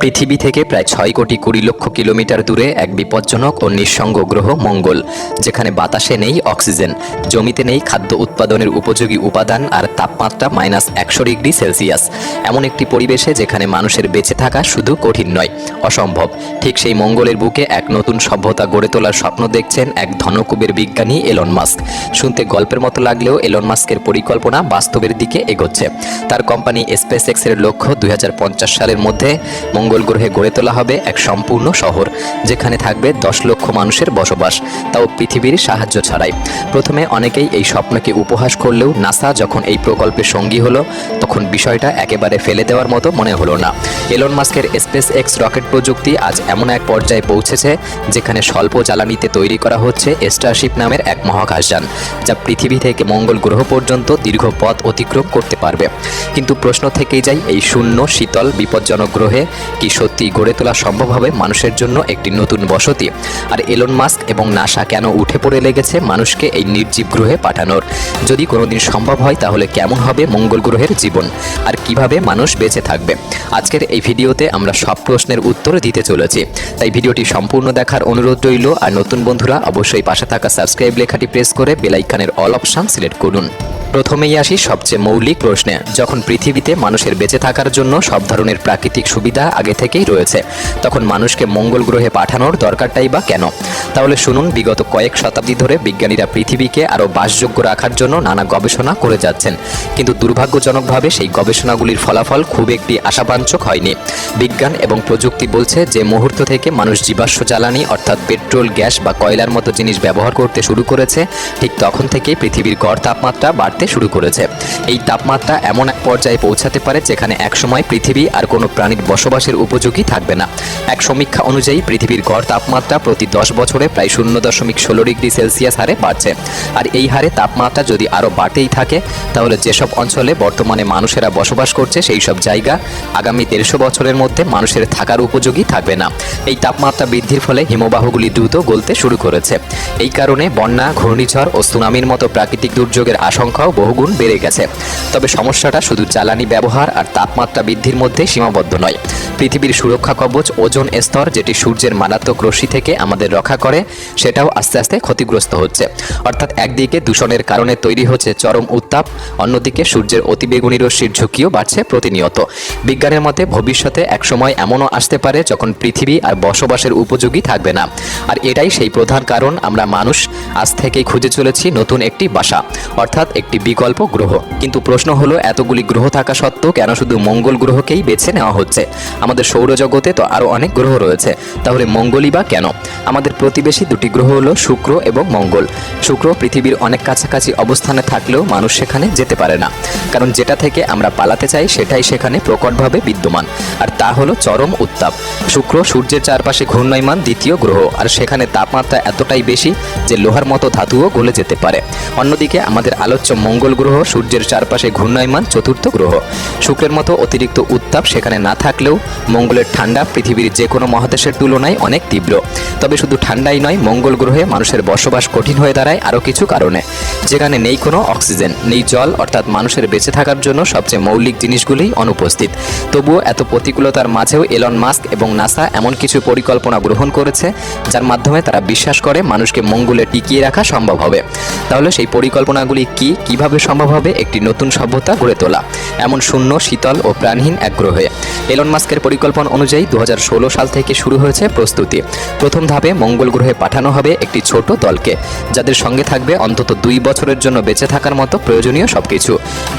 পৃথিবী থেকে প্রায় ছয় কোটি কুড়ি লক্ষ কিলোমিটার দূরে এক বিপজ্জনক ও নিঃসঙ্গ গ্রহ মঙ্গল, যেখানে বাতাসে নেই অক্সিজেন, জমিতে নেই খাদ্য উৎপাদনের উপযোগী উপাদান আর তাপমাত্রা মাইনাস একশো ডিগ্রি সেলসিয়াস। এমন একটি পরিবেশে যেখানে মানুষের বেঁচে থাকা শুধু কঠিন নয়, অসম্ভব। ঠিক সেই মঙ্গলের বুকে এক নতুন সভ্যতা গড়ে তোলার স্বপ্ন দেখছেন এক ধনকুবের বিজ্ঞানী এলন মাস্ক। শুনতে গল্পের মতো লাগলেও এলন মাস্কের পরিকল্পনা বাস্তবের দিকে এগোচ্ছে। তার কোম্পানি স্পেস এক্সের লক্ষ্য দুই হাজার পঞ্চাশ সালের মধ্যে গ্রহে গড়ে তোলা হবে এক সম্পূর্ণ শহর, যেখানে থাকবে দশ লক্ষ মানুষের বসবাস, তাও পৃথিবীর সাহায্য ছাড়াই। প্রথমে অনেকেই এই স্বপ্নকে উপহাস করলেও নাসা যখন এই প্রকল্পের সঙ্গী হলো, তখন বিষয়টা একেবারে ফেলে দেওয়ার মতো মনে হলো না। এলন মাস্কের স্পেস এক্স রকেট প্রযুক্তি আজ এমন এক পর্যায়ে পৌঁছেছে, যেখানে স্বল্প জ্বালানিতে তৈরি করা হচ্ছে স্টারশিপ নামের এক মহাকাশযান, যা পৃথিবী থেকে মঙ্গল গ্রহ পর্যন্ত দীর্ঘ পথ অতিক্রম করতে পারবে। কিন্তু প্রশ্ন থেকেই যায় এই শূন্য শীতল বিপজ্জনক গ্রহে কি সত্যি গড়ে তোলা সম্ভব হবে মানুষের জন্য একটি নতুন বসতি? আর এলন মাস্ক এবং নাসা কেন উঠে পড়ে লেগেছে মানুষকে এই নির্জীব গ্রহে পাঠানোর? যদি কোনোদিন সম্ভব হয়, তাহলে কেমন হবে মঙ্গল গ্রহের জীবন? আর কীভাবে মানুষ বেঁচে থাকবে? আজকের এই ভিডিওতে আমরা সব প্রশ্নের উত্তর দিতে চলেছি। তাই ভিডিওটি সম্পূর্ণ দেখার অনুরোধ রইল, আর নতুন বন্ধুরা অবশ্যই পাশে থাকা সাবস্ক্রাইব লেখাটি প্রেস করে বেলাইকানের অল অপশান সিলেক্ট করুন। প্রথমেই আসি সবচেয়ে মৌলিক প্রশ্নে। যখন পৃথিবীতে মানুষের বেঁচে থাকার জন্য সব ধরনের প্রাকৃতিক সুবিধা আগে থেকেই রয়েছে। তখন মানুষকে মঙ্গল গ্রহে পাঠানোর দরকারটাই বা কেন? তাহলে শুনুন, বিগত কয়েক শতাব্দী ধরে বিজ্ঞানীরা পৃথিবীকে আরও বাসযোগ্য রাখার জন্য নানা গবেষণা করে যাচ্ছেন। কিন্তু দুর্ভাগ্যজনকভাবে সেই গবেষণাগুলির ফলাফল খুব একটি আশাবাঞ্চক হয়নি। বিজ্ঞান এবং প্রযুক্তি বলছে যে মুহূর্ত থেকে মানুষ জীবাশ্ম জ্বালানি অর্থাৎ পেট্রোল, গ্যাস বা কয়লার মতো জিনিস ব্যবহার করতে শুরু করেছে। ঠিক তখন থেকেই পৃথিবীর গড় তাপমাত্রা বাড়তে শুরু করেছে। এই তাপমাত্রা এমন এক পর্যায়ে পৌঁছাতে পারে যেখানে একসময় পৃথিবী আর কোনো প্রাণীর বসবাসের উপযোগী থাকবে না। এক সমীক্ষা অনুযায়ী পৃথিবীর গড় তাপমাত্রা প্রতি দশ বছরে প্রায় শূন্য দশমিক ষোলো ডিগ্রি সেলসিয়াস হারে বাড়ছে। আর এই হারে তাপমাত্রা যদি আরও বাড়তেই থাকে, তাহলে যেসব অঞ্চলে বর্তমানে মানুষেরা বসবাস করছে সেই সব জায়গা আগামী দেড়শো বছরের মধ্যে মানুষের থাকার উপযোগী থাকবে না। এই তাপমাত্রা বৃদ্ধির ফলে হিমবাহগুলি দ্রুত গলতে শুরু করেছে। এই কারণে বন্যা, ঘূর্ণিঝড় ও সুনামির মতো প্রাকৃতিক দুর্যোগের আশঙ্কাও বহুগুণ বেড়ে গেছে। তবে সমস্যাটা শুধু জ্বালানি ব্যবহার আর তাপমাত্রা বৃদ্ধির মধ্যে সীমাবদ্ধ নয়। পৃথিবীর সুরক্ষা কবচ ওজন স্তর যেটি সূর্যের মারাত্মক রশ্মি থেকে আমাদের রক্ষা করে, সেটাও আস্তে আস্তে ক্ষতিগ্রস্ত হচ্ছে। অর্থাৎ একদিকে দূষণের কারণে তৈরি হচ্ছে চরম উত্তাপ, অন্যদিকে সূর্যের অতিবেগুনি রশ্মির ঝুঁকিও বাড়ছে প্রতিনিয়ত। বিজ্ঞানের মতে ভবিষ্যতে একসময় এমনও আসতে পারে যখন পৃথিবী আর বসবাসের উপযোগী থাকবে না। আর এটাই সেই প্রধান কারণ, আমরা মানুষ আজ থেকেই খুঁজে চলেছি নতুন একটি বাসা, অর্থাৎ একটি বিকল্প গ্রহ। কিন্তু প্রশ্ন হলো, এতগুলি গ্রহ থাকা সত্ত্বেও কেন শুধু মঙ্গল গ্রহকেই বেছে নেওয়া হচ্ছে? আমাদের সৌরজগতে তো আরও অনেক গ্রহ রয়েছে। তাহলে মঙ্গলই বা কেন? আমাদের প্রতিবেশী দুটি গ্রহ হলো শুক্র এবং মঙ্গল। শুক্র পৃথিবীর অনেক কাছাকাছি অবস্থানে থাকলেও মানুষ সেখানে যেতে পারে না। কারণ যেটা থেকে আমরা পালাতে চাই সেটাই সেখানে প্রকটভাবে বিদ্যমান। আর তা হলো চরম উত্তাপ। শুক্র সূর্যের চারপাশে ঘূর্ণয়মান দ্বিতীয় গ্রহ। আর সেখানে তাপমাত্রা এতটাই বেশি যে লোহার মতো ধাতুও গলে যেতে পারে। অন্যদিকে আমাদের আলোচ্য মঙ্গল গ্রহ সূর্যের চারপাশে ঘূর্ণয়মান চতুর্থ গ্রহ। শুক্রের মতো অতিরিক্ত উত্তাপ সেখানে না থাকলেও মঙ্গলের ঠান্ডা পৃথিবীর যে কোনো মহাদেশের তুলনায় অনেক তীব্র। তবে শুধু ঠান্ডাই নয়, মঙ্গল গ্রহে মানুষের বসবাস কঠিন হয়ে দাঁড়ায় আরও কিছু কারণে। যেখানে নেই কোনো অক্সিজেন, নেই জল, অর্থাৎ মানুষের বেঁচে থাকার জন্য সবচেয়ে মৌলিক জিনিসগুলোই অনুপস্থিত। তবুও এত প্রতিকূলতার মাঝেও এলন মাস্ক এবং নাসা এমন কিছু পরিকল্পনা গ্রহণ করেছে, যার মাধ্যমে তারা বিশ্বাস করে মানুষকে মঙ্গলে টিকিয়ে রাখা সম্ভব হবে। তাহলে সেই পরিকল্পনাগুলি কি, কীভাবে সম্ভব হবে, একটি নতুন সভ্যতা গড়ে তোলা? এমন শূন্য, শীতল ও প্রাণহীন এক গ্রহে। এলন মাস্কের পরিকল্পনা অনুযায়ী দু হাজার ষোলো সাল থেকে শুরু হয়েছে প্রস্তুতি। প্রথম ধাপে মঙ্গল গ্রহে পাঠানো হবে একটি ছোট দলকে, যাদের সঙ্গে থাকবে অন্তত দুই বছরের জন্য বেঁচে থাকার মতো প্রয়োজনীয় সবকিছু,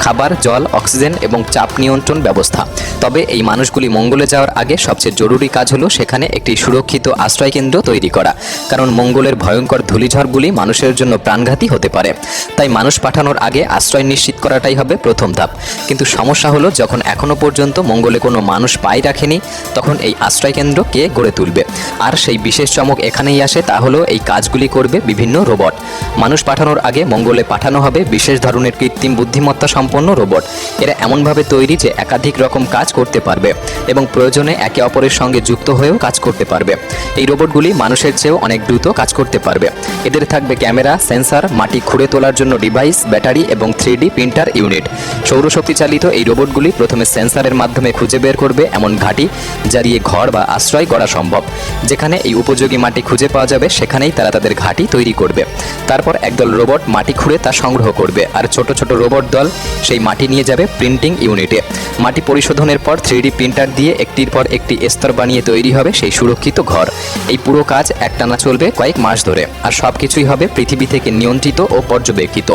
খাবার, জল, অক্সিজেন এবং চাপ নিয়ন্ত্রণ ব্যবস্থা। তবে এই মানুষগুলি মঙ্গলে যাওয়ার আগে সবচেয়ে জরুরি কাজ হলো সেখানে একটি সুরক্ষিত আশ্রয় কেন্দ্র তৈরি করা, কারণ মঙ্গলের ভয়ঙ্কর ধূলিঝড়গুলি মানুষের জন্য প্রাণঘাতী হতে পারে। তাই মানুষ পাঠানোর আগে আশ্রয় নিশ্চিত করাটাই হবে প্রথম ধাপ। কিন্তু সমস্যা হলো যখন এখনও পর্যন্ত মঙ্গলে কোনো মানুষ পাই রাখেনি, তখন এই আশ্রয় কেন্দ্র কে গড়ে তুলবে? আর সেই বিশেষ চমক এখানেই আসে, তা হলো এই কাজগুলি করবে বিভিন্ন রোবট। মানুষ পাঠানোর আগে মঙ্গলে পাঠানো হবে বিশেষ ধরনের কৃত্রিম বুদ্ধিমত্তা সম্পন্ন রোবট। এরা এমনভাবে তৈরি যে একাধিক রকম কাজ করতে পারবে এবং প্রয়োজনে একে অপরের সঙ্গে যুক্ত হয়েও কাজ করতে পারবে। এই রোবটগুলি মানুষের চেয়েও অনেক দ্রুত কাজ করতে পারবে। এদের থাকবে ক্যামেরা, সেন্সার, মাটি খুঁড়ে তোলার জন্য ডিভাইস, ব্যাটারি এবং থ্রি প্রিন্টার ইউনিট। সৌরশক্তি চালিত এই রোবটগুলি প্রথমে সেন্সারের মাধ্যমে খুঁজে বের করবে করবে এমন ঘাঁটি দিয়ে ঘর বা আশ্রয় করা সম্ভব। যেখানে এই উপযোগী মাটি খুঁজে পাওয়া যাবে, সেখানেই তারা তাদের ঘাঁটি তৈরি করবে। তারপর একদল রোবট মাটি খুঁড়ে তা সংগ্রহ করবে। আর ছোট ছোট রোবট দল সেই মাটি নিয়ে যাবে প্রিন্টিং ইউনিটে। মাটি পরিশোধনের পর থ্রিডি প্রিন্টার দিয়ে একটির পর একটি স্তর বানিয়ে তৈরি হবে সেই সুরক্ষিত ঘর। এই পুরো কাজ একটানা চলবে কয়েক মাস ধরে। আর সব কিছুই হবে পৃথিবী থেকে নিয়ন্ত্রিত ও পর্যবেক্ষিত।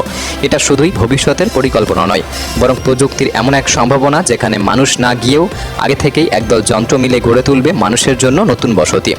এটা শুধুই ভবিষ্যতের পরিকল্পনা নয়, বরং প্রযুক্তির এমন এক সম্ভাবনা যেখানে মানুষ না গিয়েও আগে থেকেই একদল যন্ত্র মিলে গড়ে তুলবে মানুষের জন্য নতুন বসতি।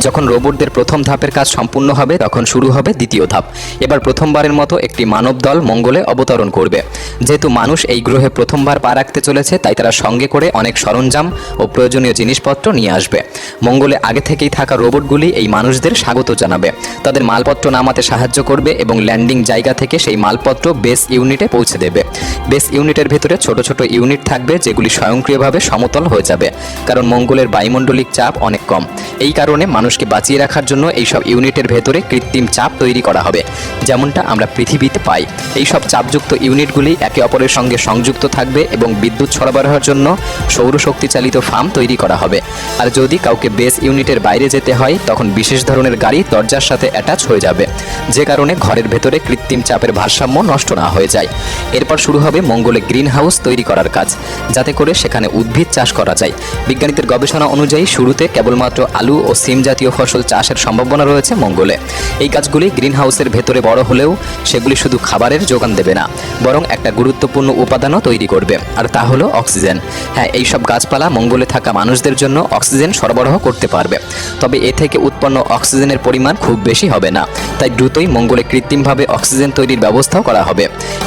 যখন রোবটদের প্রথম ধাপের কাজ সম্পূর্ণ হবে, তখন শুরু হবে দ্বিতীয় ধাপ। এবার প্রথমবারের মতো একটি মানব দল মঙ্গলে অবতরণ করবে। যেহেতু মানুষ এই গ্রহে প্রথমবার পা রাখতে চলেছে, তাই তারা সঙ্গে করে অনেক সরঞ্জাম ও প্রয়োজনীয় জিনিসপত্র নিয়ে আসবে। মঙ্গলে আগে থেকেই থাকা রোবটগুলি এই মানুষদের স্বাগত জানাবে। তাদের মালপত্র নামাতে সাহায্য করবে এবং ল্যান্ডিং জায়গা থেকে সেই মালপত্র বেস ইউনিটে পৌঁছে দেবে। বেস ইউনিটের ভেতরে ছোট ছোট ইউনিট থাকবে, যেগুলি স্বয়ংক্রিয়ভাবে সমতল হয়ে যাবে। কারণ মঙ্গলের বায়ুমণ্ডলিক চাপ অনেক কম। এই কারণে মানুষকে বাঁচিয়ে রাখার জন্য এইসব ইউনিটের ভেতরে কৃত্রিম চাপ তৈরি করা হবে, যেমনটা আমরা পৃথিবীতে পাই। এইসব চাপযুক্ত ইউনিটগুলি একে অপরের সঙ্গে সংযুক্ত থাকবে এবং বিদ্যুৎ সরবরাহের জন্য সৌরশক্তি চালিত ফার্ম তৈরি করা হবে। আর যদি কাউকে বেস ইউনিটের বাইরে যেতে হয়, তখন বিশেষ ধরনের গাড়ি দরজার সাথে অ্যাটাচ হয়ে যাবে। যে কারণে ঘরের ভেতরে কৃত্রিম চাপের ভারসাম্য নষ্ট না হয়ে যায়। এরপর শুরু হবে মঙ্গলে গ্রিন হাউস তৈরি করার কাজ, যাতে করে সেখানে উদ্ভিদ চাষ করা যায়। বিজ্ঞানীদের গবেষণা অনুযায়ী শুরুতে কেবলমাত্র আলু ও সিম জাতীয় ফসল চাষের সম্ভাবনা রয়েছে মঙ্গলে। এই গাছগুলি গ্রিন হাউসের ভেতরে বড় হলেও সেগুলি শুধু খাবারের যোগান দেবে না, বরং একটা গুরুত্বপূর্ণ উপাদানও তৈরি করবে, আর তা হলো অক্সিজেন। হ্যাঁ এইসব গাছপালা মঙ্গলে থাকা মানুষদের জন্য অক্সিজেন সরবরাহ করতে পারবে, তবে এ থেকে উৎপন্ন অক্সিজেনের পরিমাণ খুব বেশি হবে না, তাই দ্রুতই মঙ্গলে কৃত্রিমভাবে অক্সিজেন তৈরির ব্যবস্থাও করা হবে,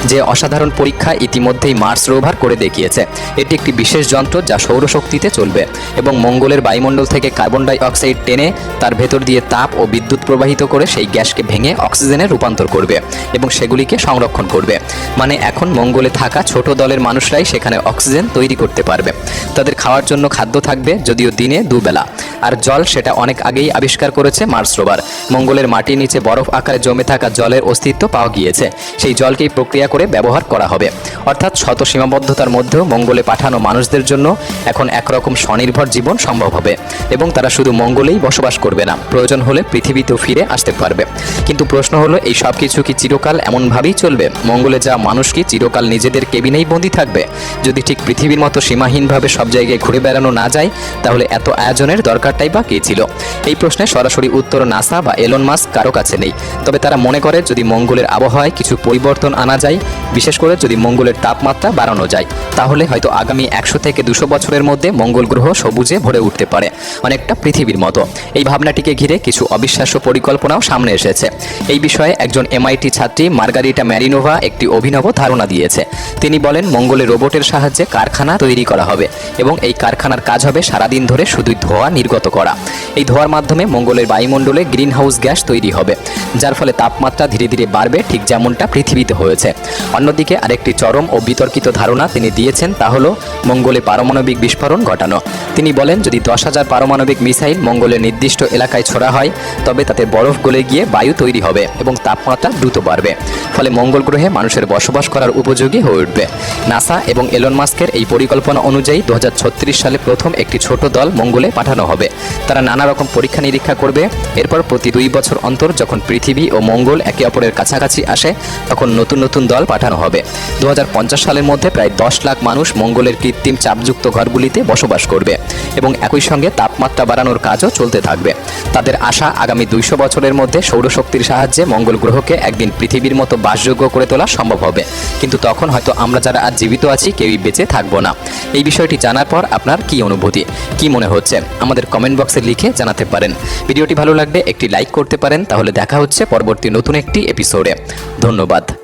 যে অসাধারণ পরীক্ষা ইতিমধ্যেই মার্স রোভার করে দেখিয়েছে। এটি একটি বিশেষ যন্ত্র যা সৌরশক্তিতে চলবে এবং মঙ্গলের বায়ুমণ্ডল থেকে কার্বন ডাই অক্সাইড টেনে তার ভেতর দিয়ে তাপ ও বিদ্যুৎ প্রবাহিত করে সেই গ্যাসকে ভেঙে অক্সিজেনে রূপান্তর করবে এবং সেগুলিকে সংরক্ষণ করবে। মানে এখন মঙ্গলে থাকা ছোট দলের মানুষরাই সেখানে অক্সিজেন তৈরি করতে পারবে। তাদের খাওয়ার জন্য খাদ্য থাকবে যদিও দিনে দুবেলা। আর জল সেটা অনেক আগেই আবিষ্কার করেছে মার্স রোভার। মঙ্গলের মাটির নিচে বরফ আকারে জমে থাকা জলের অস্তিত্ব পাওয়া গিয়েছে। সেই জলকেই প্রক্রিয়া করে ব্যবহার করা হবে। অর্থাৎ শত সীমাবদ্ধতার মধ্যেও মঙ্গলে পাঠানো মানুষদের জন্য এখন একরকম স্বনির্ভর জীবন সম্ভব হবে এবং তারা শুধু মঙ্গলেই বসবাস করবে না। প্রয়োজন হলে পৃথিবীতেও ফিরে আসতে পারবে। কিন্তু প্রশ্ন হলো, এই সব কিছু কি চিরকাল এমনভাবেই চলবে? মঙ্গলে যা মানুষ কি চিরকাল নিজেদের কেবিনেই বন্দি থাকবে? যদি ঠিক পৃথিবীর মতো সীমাহীনভাবে সব জায়গায় ঘুরে বেড়ানো না যায়, তাহলে এত আয়োজনের দরকারটাই বা কী ছিল? এই প্রশ্নে সরাসরি উত্তর নাসা বা এলন মাস্ক কারও কাছে নেই। তবে তারা মনে করে, যদি মঙ্গলের আবহাওয়ায় কিছু পরিবর্তন আনা যায়, বিশেষ করে যদি মঙ্গলের তাপমাত্রা বাড়ানো যায়, তাহলে হয়তো আগামী একশো থেকে দুশো বছরের মধ্যে মঙ্গল গ্রহ সবুজে ভরে উঠতে পারে, অনেকটা পৃথিবীর মতো। এই ভাবনাটিকে ঘিরে কিছু অবিশ্বাস্য পরিকল্পনাও সামনে এসেছে। এই বিষয়ে একজন এমআইটি ছাত্রী মার্গারিটা ম্যারিনোভা একটি অভিনব ধারণা দিয়েছে। তিনি বলেন, মঙ্গলে রোবটের সাহায্যে কারখানা তৈরি করা হবে এবং এই কারখানার কাজ হবে সারাদিন ধরে শুধুই ধোঁয়া নির্গত করা। এই ধোঁয়ার মাধ্যমে মঙ্গলের বায়ুমণ্ডলে গ্রিন হাউস গ্যাস তৈরি হবে, যার ফলে তাপমাত্রা ধীরে ধীরে বাড়বে ঠিক যেমনটা পৃথিবীতে হয়েছে। অন্যদিকে আরেকটি চরম ও বিতর্কিত ধারণা তিনি দিয়েছেন, তা হলো, মঙ্গলে পারমাণবিক বিস্ফোরণ ঘটানো। তিনি বলেন, যদি দশ হাজার পারমাণবিক মিসাইল মঙ্গলের নির্দিষ্ট এলাকায় ছোড়া হয়, তবে তাতে বরফ গলে গিয়ে বায়ু তৈরি হবে এবং তাপমাত্রা দ্রুত বাড়বে। ফলে মঙ্গল গ্রহে মানুষের বসবাস করার উপযোগী হয়ে উঠবে। নাসা এবং এলন মাস্কের এই পরিকল্পনা অনুযায়ী দু হাজার ছত্রিশ সালে প্রথম একটি ছোট দল মঙ্গলে পাঠানো হবে। তারা নানা রকম পরীক্ষা নিরীক্ষা করবে। এরপর প্রতি দুই বছর অন্তর যখন পৃথিবী ও মঙ্গল একে অপরের কাছাকাছি আসে, তখন নতুন নতুন দল পাঠানো হবে। দু হাজার পঞ্চাশ সালের মধ্যে প্রায় দশ লাখ মানুষ মঙ্গলের কৃত্রিম চাপযুক্ত ঘরগুলিতে বসবাস করবে এবং একই সঙ্গে তাপমাত্রা বাড়ানোর কাজও চলতে থাকবে। তাদের আশা আগামী দুইশো বছরের মধ্যে সৌরশক্তির সাহায্যে মঙ্গল গ্রহকে একদিন পৃথিবীর মতো বাসযোগ্য করে তোলা সম্ভব হবে। কিন্তু তখন হয়তো আমরা যারা আজ জীবিত আছি, কেউই বেঁচে থাকব না। এই বিষয়টি জানার পর আপনার কি অনুভূতি? কি মনে হচ্ছে? আমাদের কমেন্ট বক্সে লিখে জানাতে পারেন। ভিডিওটি ভালো লাগলে একটি লাইক করতে পারেন। তাহলে দেখা হচ্ছে পরবর্তী নতুন একটি এপিসোডে। ধন্যবাদ।